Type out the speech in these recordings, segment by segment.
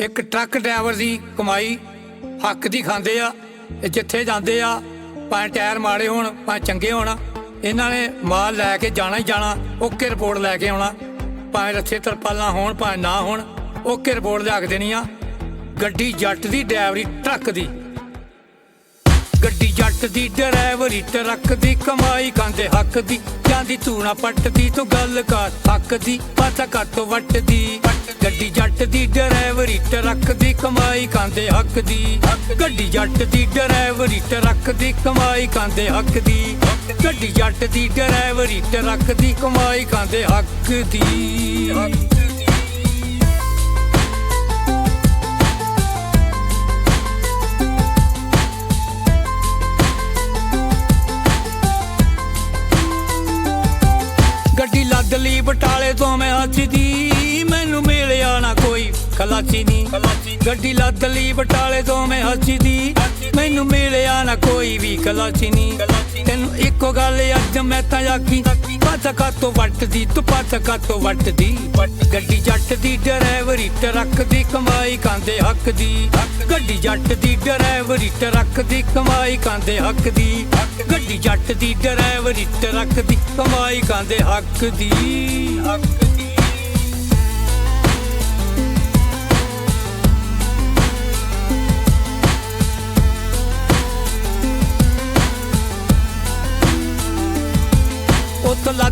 ਇੱਕ truck driver ਦੀ ਕਮਾਈ ਹੱਕ ਦੀ ਖਾਂਦੇ ਆ, ਇਹ ਜਿੱਥੇ ਜਾਂਦੇ ਆ, ਭਾਵੇਂ ਟਾਇਰ ਮਾੜੇ ਹੋਣ, ਭਾਵੇਂ ਚੰਗੇ ਹੋਣ, ਇਹਨਾਂ ਨੇ ਮਾਲ ਲੈ ਕੇ ਜਾਣਾ ਹੀ ਜਾਣਾ, ਓਕੇ ਰਿਪੋਰਟ ਲੈ ਕੇ ਆਉਣਾ। ਭਾਵੇਂ ਰੱਥੇ ਤਰਪਾਲਾਂ ਹੋਣ, ਭਾਵੇਂ ਨਾ ਹੋਣ, ਓਕੇ ਰਿਪੋਰਟ ਲਿਆ ਕੇ ਦੇਣੀ ਆ। ਗੱਡੀ ਜੱਟ ਦੀ, ਡਰਾਈਵਰੀ ਟਰੱਕ ਦੀ। ਗੱਡੀ ਜੱਟ ਦੀ ਡਰਾਈਵਰੀ ਟਰੱਕ ਦੀ ਕਮਾਈ ਖਾਂਦੇ ਹੱਕ ਦੀ ਜਾਂਦੀ ਤੂੰ ਪੱਟਦੀ, ਤੂੰ ਗੱਲ ਕਰ ਹੱਕ ਦੀ ਪਾਸਾ ਘੱਟ ਵੱਟਦੀ। ਗੱਡੀ ਜੱਟ ਦੀ ਡਰਾਈਵਰੀ ਟਰੱਕ ਦੀ ਕਮਾਈ ਖਾਂਦੇ ਹੱਕ ਦੀ ਗੱਡੀ ਜੱਟ ਦੀ ਡਰਾਈਵਰੀ ਟਰੱਕ ਦੀ ਕਮਾਈ ਖਾਂਦੇ ਹੱਕ ਦੀ ਗੱਡੀ ਜੱਟ ਦੀ ਡਰਾਈਵਰੀ ਟਰੱਕ ਦੀ ਕਮਾਈ ਖਾਂਦੇ ਹੱਕ ਦੀ ਲਈ ਬਟਾਲੇ ਤੋਂ ਮੈਂ ਹੱਸਦੀ ਮੈਨੂੰ ਮਿਲਿਆ ਨਾ ਕੋਈ ਖਲਾਸੀ ਨਹੀਂ ਗੱਡੀ ਲੱਦ ਲਈ ਬਟਾਲੇ ਤੋਂ ਮੈਂ ਹੱਸਦੀ ਮੈਨੂੰ ਮਿਲਿਆ ਨਾ ਕੋਈ ਵੀ ਖਲਾਸੀ ਨਹੀਂ ਤੈਨੂੰ ਇੱਕੋ ਗੱਲ ਅੱਜ ਮੈਂ ਤਾਂ ਆਖੀ ਪਾਸਾ ਕਾਤੋਂ ਵੱਟਦੀ, ਤੂੰ ਪਾਸਾ ਕਾਤੋਂ ਵੱਟਦੀ। ਗੱਡੀ ਜੱਟ ਦੀ ਡਰਾਈਵਰੀ ਟਰੱਕ ਦੀ ਕਮਾਈ ਖਾਂਦੇ ਹੱਕ ਦੀ ਗੱਡੀ ਜੱਟ ਦੀ ਡਰਾਈਵਰੀ ਟਰੱਕ ਦੀ ਕਮਾਈ ਖਾਂਦੇ ਹੱਕ ਦੀ ਗੱਡੀ ਜੱਟ ਦੀ ਡਰਾਈਵਰੀ ਟਰੱਕ ਦੀ ਕਮਾਈ ਖਾਂਦੇ ਹੱਕ ਦੀ ਹੱਕ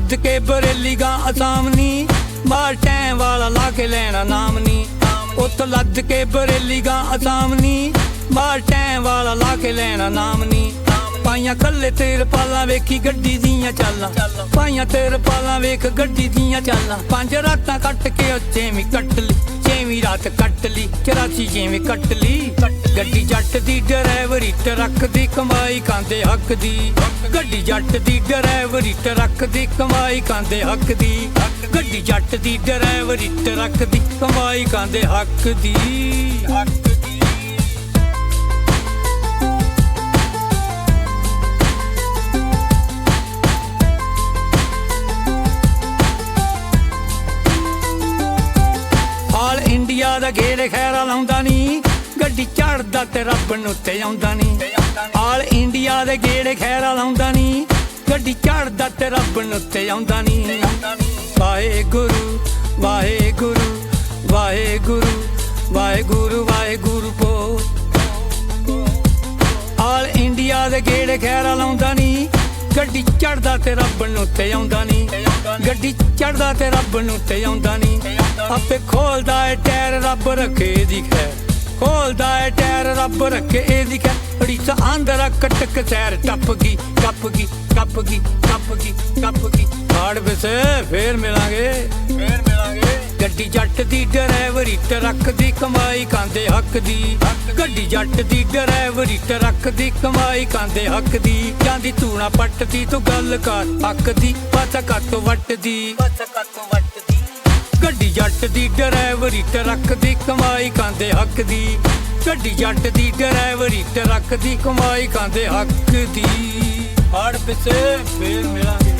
ਦੀ ਕੇ ਬਰੇਲੀ ਗਾਂ ਅਸਾਮਨੀ ਮਾਰ ਟੈਂ ਵਾਲਾ ਲਾ ਕੇ ਲੈਣਾ ਨਾਮ ਨੀ ਉੱਤ ਲੱਦ ਕੇ ਬਰੇਲੀ ਗਾਂ ਅਸਾਮਨੀ ਮਾਰ ਟੈਂ ਵਾਲਾ ਲਾ ਕੇ ਲੈਣਾ ਨਾਮ ਨੀ ਪਾਈਆਂ ਕੱਲੇ ਤੇਰ ਪਾਲਾਂ ਵੇਖੀ ਗੱਡੀ ਦੀਆਂ ਚਾਲਾਂ। ਪਾਈਆਂ ਤੇਰ ਪਾਲਾਂ ਵੇਖ ਗੱਡੀ ਦੀਆਂ ਚਾਲਾਂ। ਪੰਜ ਰਾਤਾਂ ਕੱਟ ਕੇ ਉੱਚੇ ਵੀ ਕੱਟ ਲਈ, ਛੇਵੀਂ ਰਾਤ ਕੱਟ ਲਈ 84 ਛੇਵੀਂ ਕੱਟ ਲਈ। ਗੱਡੀ ਜੱਟ ਦੀ ਡਰਾਈਵਰੀ ਟਰੱਕ ਦੀ ਕਮਾਈ ਕਾਂਦੇ ਹੱਕ ਦੀ। ਗੱਡੀ ਜੱਟ ਦੀ ਡਰਾਈਵਰੀ ਟਰੱਕ ਦੀ ਕਮਾਈ ਕਾਂਦੇ ਹੱਕ ਦੀ। ਗੱਡੀ ਜੱਟ ਦੀ ਡਰਾਈਵਰੀ ਟਰੱਕ ਦੀ ਕਮਾਈ ਖਾਂਦੇ ਹੱਕ ਦੀ। ਹੱਕ ਆਲ ਇੰਡੀਆ ਦਾ ਗੇੜ ਖੈਰਾ ਲਾਉਂਦਾ ਨਹੀਂ ਗੱਡੀ ਚੜਦਾ ਤੇ ਰੱਬ ਨੂੰ ਤੇ ਆਉਂਦਾ ਨਹੀਂ ਆਲ ਇੰਡੀਆ ਦੇ ਗੇੜੇ ਖੈਰਾ ਲਾਉਂਦਾ ਨਹੀਂ ਗੱਡੀ ਚੜਦਾ ਤੇ ਰੱਬ ਨੂੰ ਤੇ ਆਉਂਦਾ ਨਹੀਂ ਵਾਹਿਗੁਰੂ ਵਾਹਿਗੁਰੂ ਵਾਹਿਗੁਰੂ ਵਾਹਿਗੁਰੂ ਵਾਹਿਗੁਰੂ ਬੋ ਆਲ ਇੰਡੀਆ ਦੇ ਗੇੜ ਖੈਰਾ ਲਾਉਂਦਾ ਨਹੀਂ ਗੱਡੀ ਚੜਦਾ ਤੇ ਰੱਬ ਨੂੰ ਤੇ ਆਉਂਦਾ ਨਹੀਂ ਗੱਡੀ ਚੜਦਾ ਤੇ ਰੱਬ ਨੂੰ ਤੇ ਆਉਂਦਾ ਨਹੀਂ ਆਪੇ ਖੋਲਦਾ ਏ ਟਾਇਰ, ਰੱਬ ਰੱਖੇ ਦੀ ਖੈਰ। ਖੋਲਦਾ ਏ ਟਾਇਰ ਰੱਬ ਰੱਖੇ ਇਹਦੀ ਖੈਰ ਅੜੀ ਤਾਂ ਆਂਦਰਾ ਕਟਕ ਸੈਰ ਟੱਪ ਗਈ ਟੱਪ ਗਈ ਟੱਪ ਗਈ ਟੱਪ ਗਈ ਟੱਪ ਗਈ। ਹਾੜ ਵਿਸੇ ਫੇਰ ਮਿਲਾਂਗੇ। ਫੇਰ ਮਿਲਾਂਗੇ। ਗੱਡੀ ਜੱਟ ਦੀ ਡਰਾਈਵਰੀ ਟਰੱਕ ਦੀ ਕਮਾਈ ਖਾਂਦੇ ਹੱਕ ਦੀ। ਗੱਡੀ ਜੱਟ ਦੀ ਡਰਾਈਵਰੀ ਟਰੱਕ ਦੀ ਕਮਾਈ ਖਾਂਦੇ ਹੱਕ ਦੀ। ਜਾਂਦੀ ਤੂੰ ਨਾ ਪੱਟਦੀ ਤੂੰ ਗੱਲ ਕਰ ਹੱਕ ਦੀ ਪਾਸਾ ਕੱਟ ਵੱਟਦੀ। ਵੱਟਦੀ। ਗੱਡੀ ਜੱਟ ਦੀ ਡਰਾਈਵਰੀ ਟਰੱਕ ਦੀ ਕਮਾਈ ਖਾਂਦੇ ਹੱਕ ਦੀ। ਗੱਡੀ ਜੱਟ ਦੀ ਡਰਾਈਵਰੀ ਟਰੱਕ ਦੀ ਕਮਾਈ ਖਾਂਦੇ ਹੱਕ ਦੀ। ਹੜ ਪਿੱਛੇ ਫੇਰ ਮਿਲਾਂਗੇ।